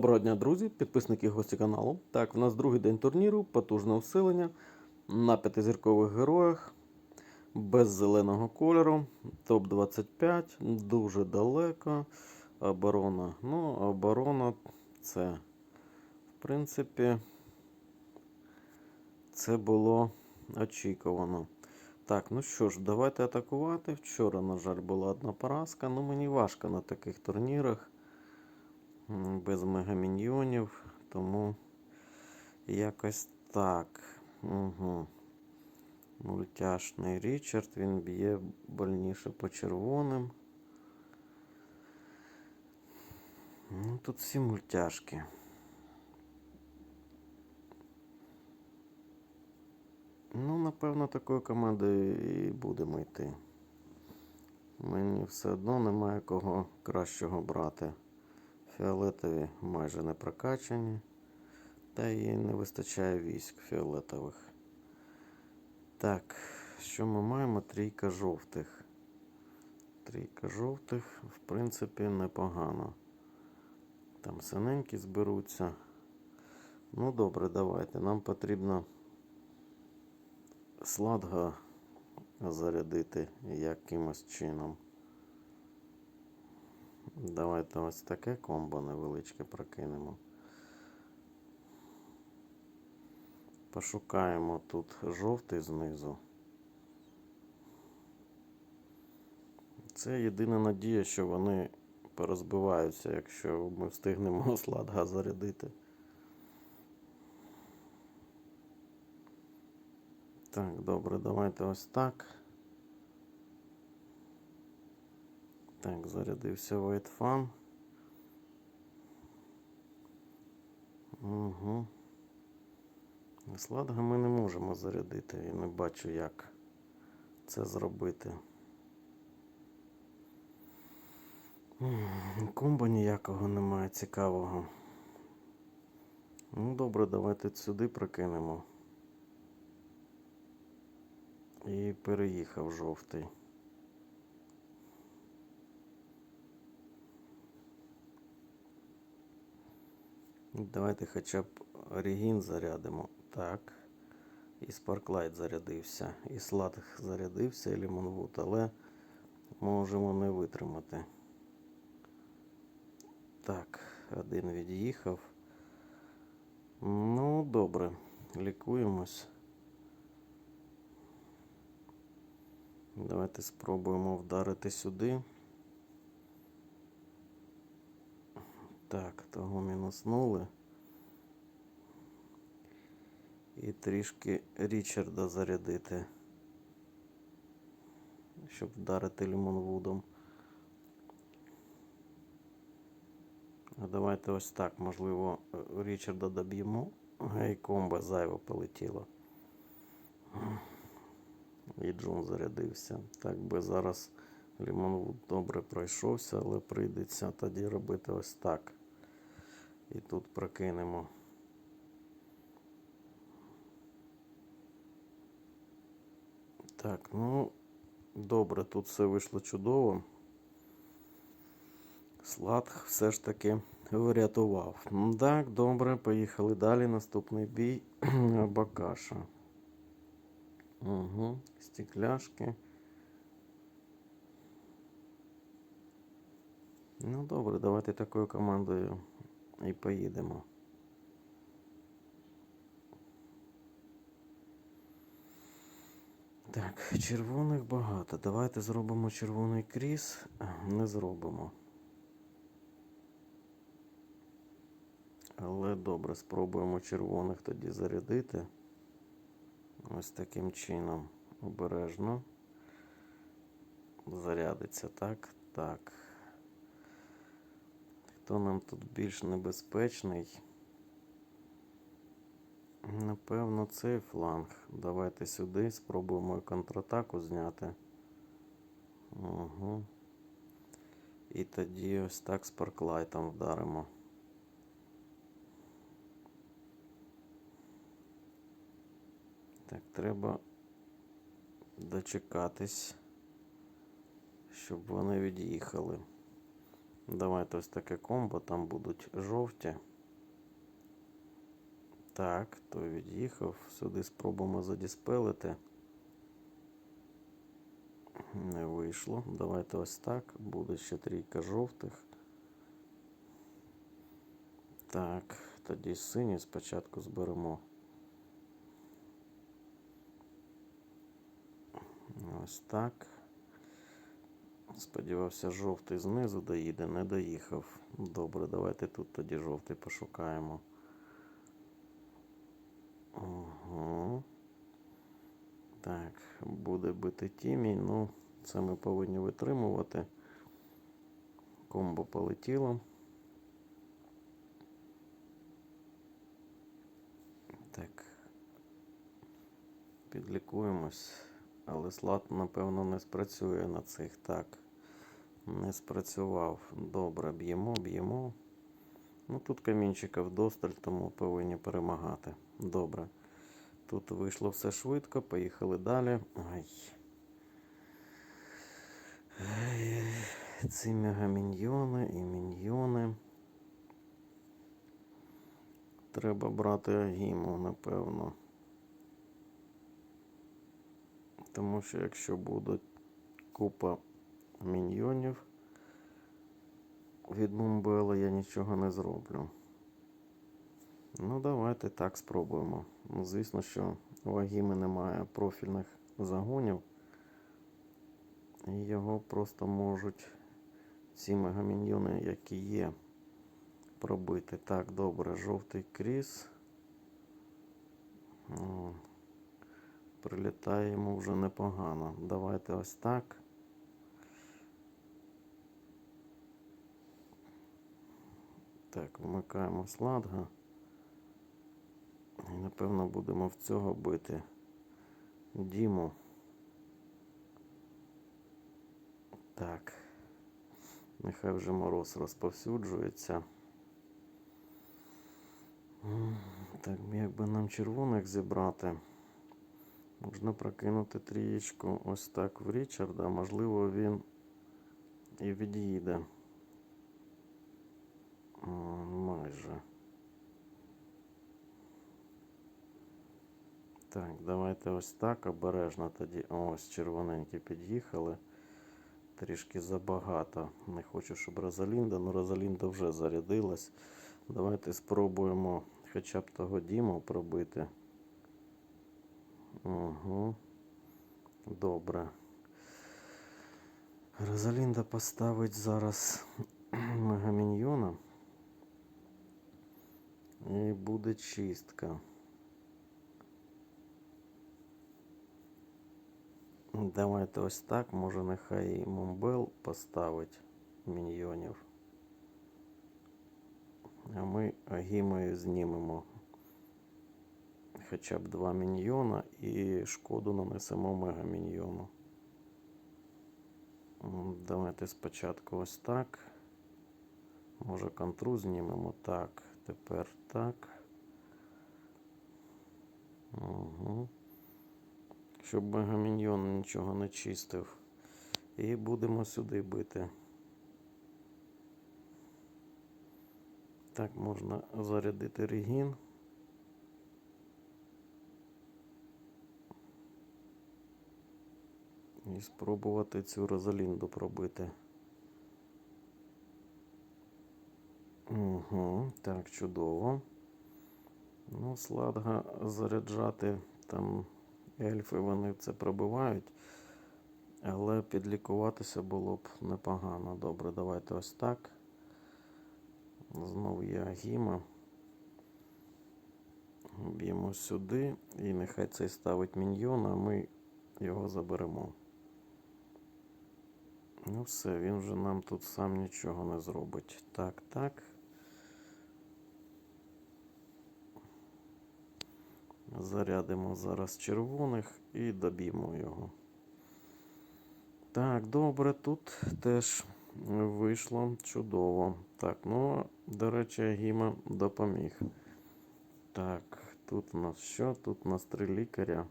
Доброго дня, друзі, підписники гості каналу. Так, в нас другий день турніру, потужне усилення на п'ятизіркових героях, без зеленого кольору, топ-25, дуже далеко. Оборона. Ну, оборона це, в принципі, це було очікувано. Так, ну що ж, давайте атакувати. Вчора, на жаль, була одна поразка. Ну, мені важко на таких турнірах без мегаміньйонів, тому якось так. Угу. Мультяшний Річард, він б'є больніше по червоним. Ну, тут всі мультяшки. Ну, напевно, такою командою і будемо йти. Мені все одно немає кого кращого брати. Фіолетові майже не прокачані. Та їй не вистачає військ фіолетових. Так, що ми маємо? Трійка жовтих. Трійка жовтих, в принципі, непогано. Там синенькі зберуться. Ну, добре, давайте. Нам потрібно сладга зарядити якимось чином. Давайте ось таке комбо невеличке прокинемо. Пошукаємо тут жовтий знизу. Це єдина надія, що вони порозбиваються, якщо ми встигнемо сладга зарядити. Так, добре, давайте ось так. Так, зарядився White Fan. Угу. Сладга ми не можемо зарядити. Я не бачу, як це зробити. Комбо ніякого немає цікавого. Ну, добре, давайте сюди прокинемо. І переїхав жовтий. Давайте хоча б Регін зарядимо. Так. І Sparklight зарядився. І Слад зарядився, і Лімонвуд, але можемо не витримати. Так, один від'їхав. Ну, добре, лікуємось. Давайте спробуємо вдарити сюди. Так, того мінуснули. І трішки Річарда зарядити. Щоб вдарити лімонвудом. Давайте ось так. Можливо, Річарда доб'ємо. Гей, комбо зайво полетіло. І Джун зарядився. Так би зараз Лімонвуд добре пройшовся, але прийдеться тоді робити ось так. І тут прокинемо. Так, ну, добре, тут все вийшло чудово. Слад все ж таки врятував. Ну, Так, добре, поїхали далі. Наступний бій Бакаша. Угу, стекляшки. Ну, добре, давайте такою командою і поїдемо. Так, червоних багато. Давайте зробимо червоний кріс. Не зробимо. Але добре, спробуємо червоних тоді зарядити. Ось таким чином обережно. Зарядиться, так? Так. Хто нам тут більш небезпечний? Напевно, цей фланг. Давайте сюди спробуємо контратаку зняти. Угу. І тоді ось так спарклайтом вдаримо. Так, треба дочекатись, щоб вони від'їхали. Давайте ось таке комбо, там будуть жовті. Так, той від'їхав. Сюди спробуємо задіспелити. Не вийшло. Давайте ось так. Буде ще трійка жовтих. Так, тоді синій спочатку зберемо. Ось так. Сподівався, жовтий знизу доїде, не доїхав. Добре, давайте тут тоді жовтий пошукаємо. Угу. Так, буде бити тімій. Ну, це ми повинні витримувати. Комбо полетіло. Так. Підлікуємось. Але слад, напевно, не спрацює на цих. Так. Не спрацював. Добре, б'ємо, б'ємо. Ну тут камінчика вдосталь, тому повинні перемагати. Добре. Тут вийшло все швидко, поїхали далі. Ай. Ай. Ці мегаміньйони і міньйони. Треба брати агіму, напевно. Тому що якщо буде купа міньйонів від Мумбела, я нічого не зроблю. Ну, давайте так спробуємо. Ну, звісно, що у Агіми немає профільних загонів. І його просто можуть ці мегаміньйони, які є, пробити. Так, добре, жовтий кріс. О, Прилітає йому вже непогано. Давайте ось так. Так, вмикаємо сладга. І напевно будемо в цього бити Діму. Так. Нехай вже мороз розповсюджується. Так, як би нам червоних зібрати? Можна прокинути трієчку ось так в Річарда. Можливо, він і від'їде. Майже. Так, давайте ось так обережно тоді. Ось червоненькі під'їхали. Трішки забагато. Не хочу, щоб Розалінда, ну Розалінда вже зарядилась. Давайте спробуємо хоча б того Діму пробити. Угу. Добре. Розалінда поставить зараз мегаміньйона. І буде чистка. Давайте ось так. Може нехай Мумбел поставить міньйонів. А ми агімою знімемо хоча б два міньйона і шкоду нанесемо мегаміньйону. М, Давайте спочатку ось так. Може контру знімемо так. Тепер так. Угу. Щоб мегаміньйон нічого не чистив. І будемо сюди бити. Так, можна зарядити регін. І спробувати цю Розалінду пробити. Угу, так, чудово. Ну, сладга заряджати там ельфи вони це пробивають. Але підлікуватися було б непогано. Добре, давайте ось так. Знову є Агіма. Б'ємо сюди. І нехай цей ставить міньйон, а ми його заберемо. Ну все, він вже нам тут сам нічого не зробить. Так, так. Зарядимо зараз червоних і доб'ємо його. Так, добре, тут теж вийшло чудово. Так, ну, до речі, Агіма допоміг. Так, тут у нас що? Тут у нас три лікаря.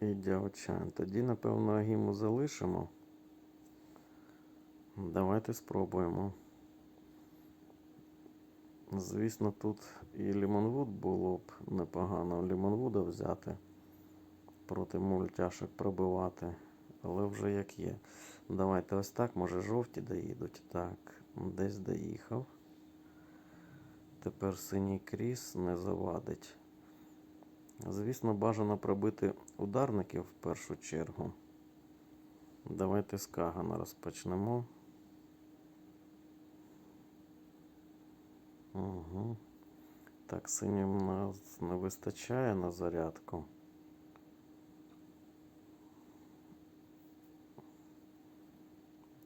І дявчан. Тоді, напевно, Агіму залишимо. Давайте спробуємо. Звісно, тут і Лімонвуд було б непогано Лімонвуда взяти проти мультяшок пробивати, але вже як є. Давайте ось так, може жовті доїдуть. Так, десь доїхав. Тепер синій кріс не завадить. Звісно, бажано пробити ударників в першу чергу. Давайте з Кагана розпочнемо. Угу. Так, синім нас не вистачає на зарядку.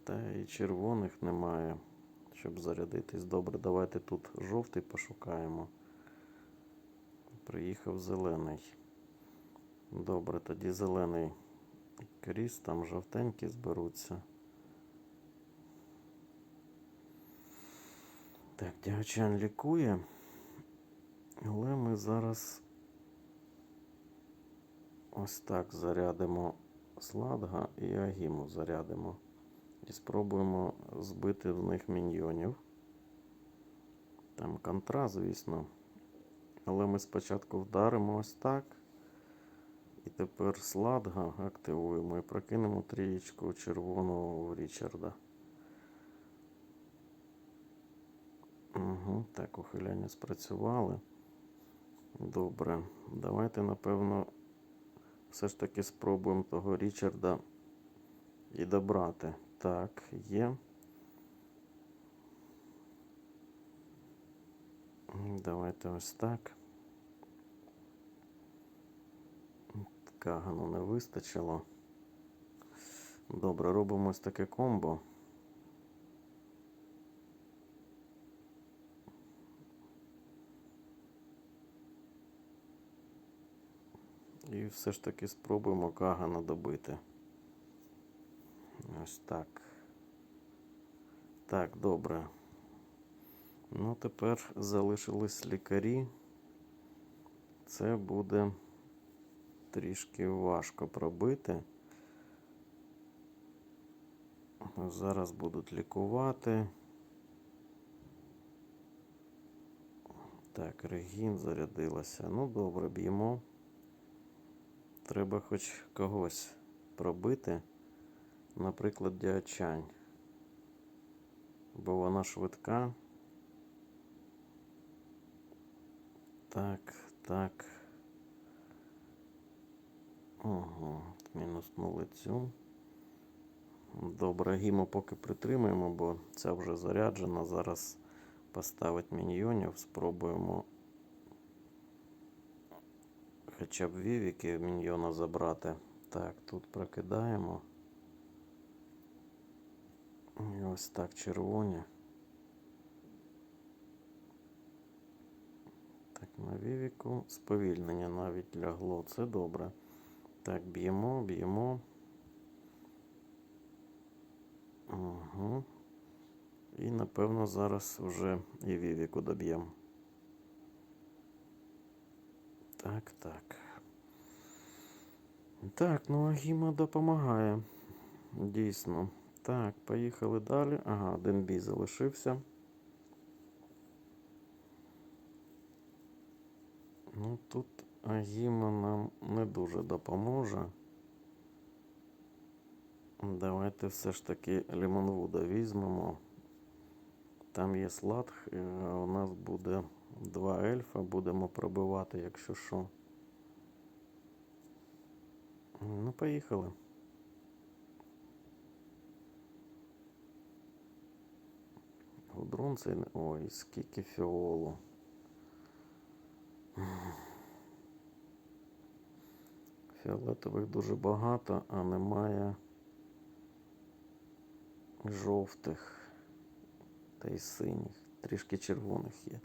Та і червоних немає, щоб зарядитись. Добре, давайте тут жовтий пошукаємо. Приїхав зелений. Добре, тоді зелений кріс, там жовтенькі зберуться. Так, Дягачан лікує. Але ми зараз ось так зарядимо сладга і агіму зарядимо. І спробуємо збити в них міньйонів. Там контра, звісно. Але ми спочатку вдаримо ось так. І тепер сладга активуємо і прокинемо трієчку червоного в Річарда. Угу, так, ухиляння спрацювали. Добре. Давайте, напевно, все ж таки спробуємо того Річарда і добрати. Так, є. Давайте ось так. Кагану не вистачило. Добре, робимо ось таке комбо. І все ж таки спробуємо Кагана добити. Ось так. Так, добре. Ну, тепер залишились лікарі. Це буде трішки важко пробити. Зараз будуть лікувати. Так, регін зарядилася. Ну, добре, б'ємо. Треба хоч когось пробити. Наприклад, діачань. Бо вона швидка. Так, так. Ого, мінуснули цю. Добре, гімо поки притримаємо, бо ця вже заряджена. Зараз поставить міньйонів. Спробуємо хоча б вівіки міньйона забрати. Так, тут прокидаємо. І ось так червоні. На вівіку сповільнення навіть лягло. Це добре. Так, б'ємо, б'ємо. Угу. І напевно зараз вже і вівіку доб'ємо. Так, так. Так, ну Агіма допомагає. Дійсно. Так, поїхали далі. Ага, один залишився. Ну тут Агіма нам не дуже допоможе. Давайте все ж таки Лімонвуда візьмемо. Там є сладх, у нас буде два ельфа, будемо пробивати, якщо що. Ну, поїхали. Гудрон цей. Ой, скільки фіолу. Фіолетових дуже багато, а немає жовтих та й синіх. Трішки червоних є.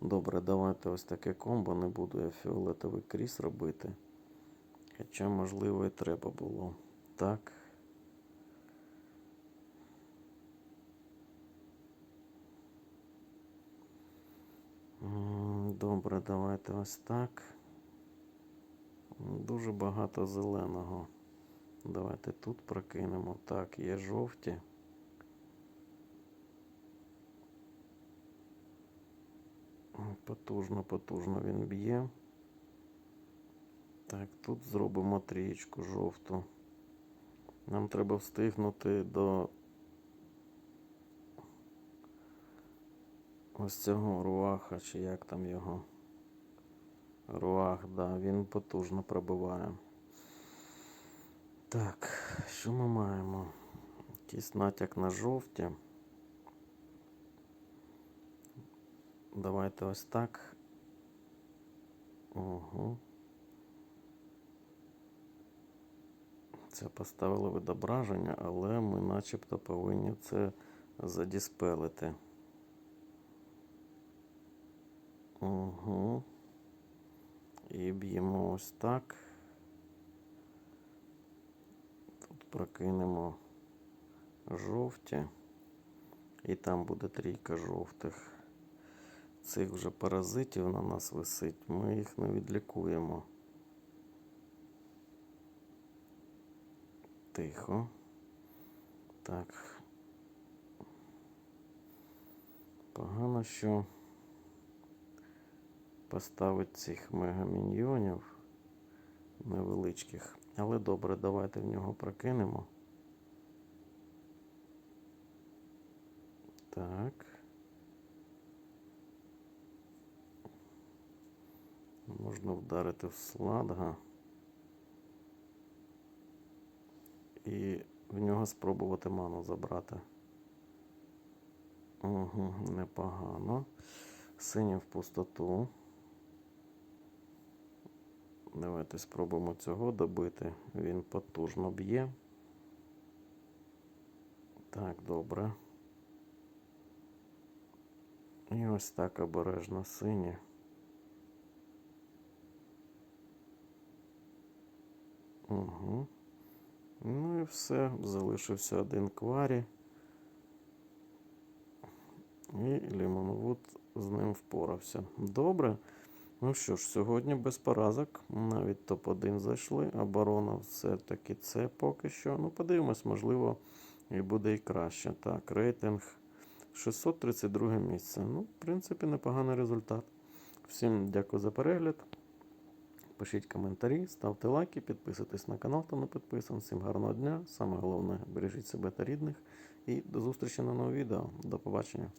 Добре, давайте ось таке комбо. Не буду я фіолетовий кріс робити. Хоча, можливо, і треба було. Так. Добре, давайте ось так. Дуже багато зеленого. Давайте тут прокинемо. Так, є жовті. Потужно, потужно він б'є. Так, тут зробимо трієчку жовту. Нам треба встигнути до ось цього руаха, чи як там його. Руах, да, він потужно пробиває. Так, що ми маємо? Якийсь натяк на жовті. Давайте ось так. Угу. Це поставили відображення, але ми начебто повинні це задіспелити. Угу. І б'ємо ось так. Тут прокинемо жовті. І там буде трійка жовтих. Цих вже паразитів на нас висить. Ми їх не відлікуємо. Тихо. Так. Погано, що поставить цих мегаміньйонів невеличких. Але добре, давайте в нього прокинемо. Так. Можна вдарити в сладга. І в нього спробувати ману забрати. Угу, непогано. Синій в пустоту. Давайте спробуємо цього добити. Він потужно б'є. Так, добре. І ось так обережно сині. Угу. Ну і все. Залишився один кварі. І Лімонвуд з ним впорався. Добре. Ну що ж, сьогодні без поразок. Навіть топ-1 зайшли. Оборона все-таки це поки що. Ну, подивимось, можливо, і буде і краще. Так, рейтинг 632 місце. Ну, в принципі, непоганий результат. Всім дякую за перегляд. Пишіть коментарі, ставте лайки, підписуйтесь на канал, хто не підписаний. Всім гарного дня. Саме головне, бережіть себе та рідних. І до зустрічі на новому відео. До побачення.